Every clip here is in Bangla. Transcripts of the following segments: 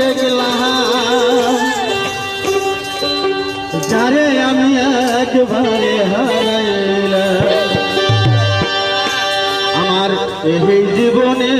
দেখলাম। যারে আমি একবারে হারাইলাম। আমার এই জীবনে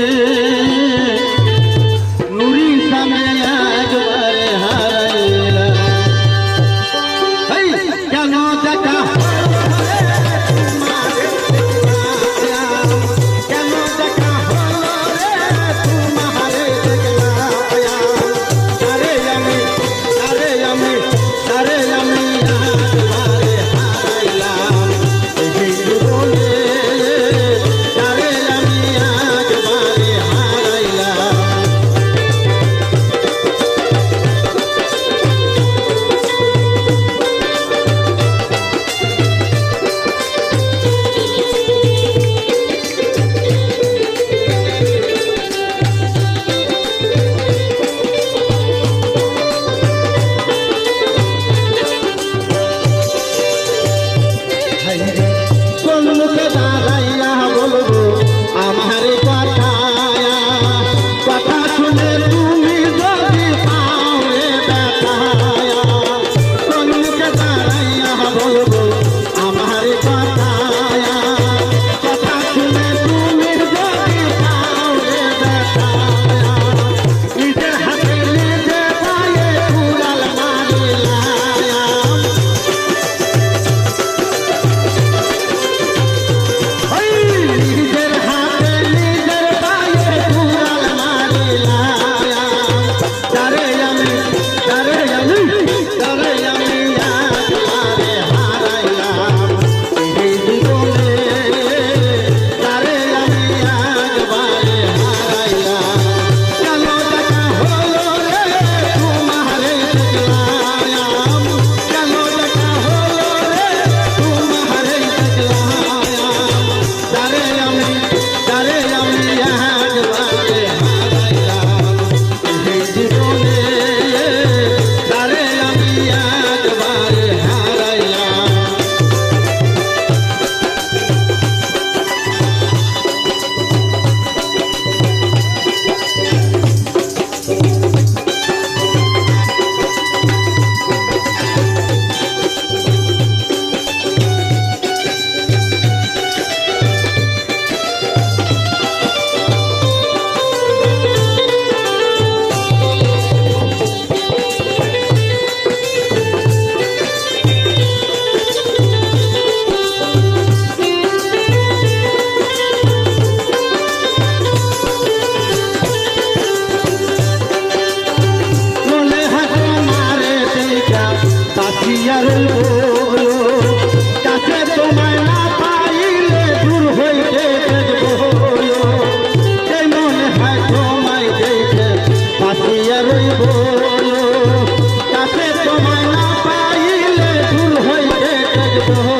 কোন মুখে দাঁড়া Oh.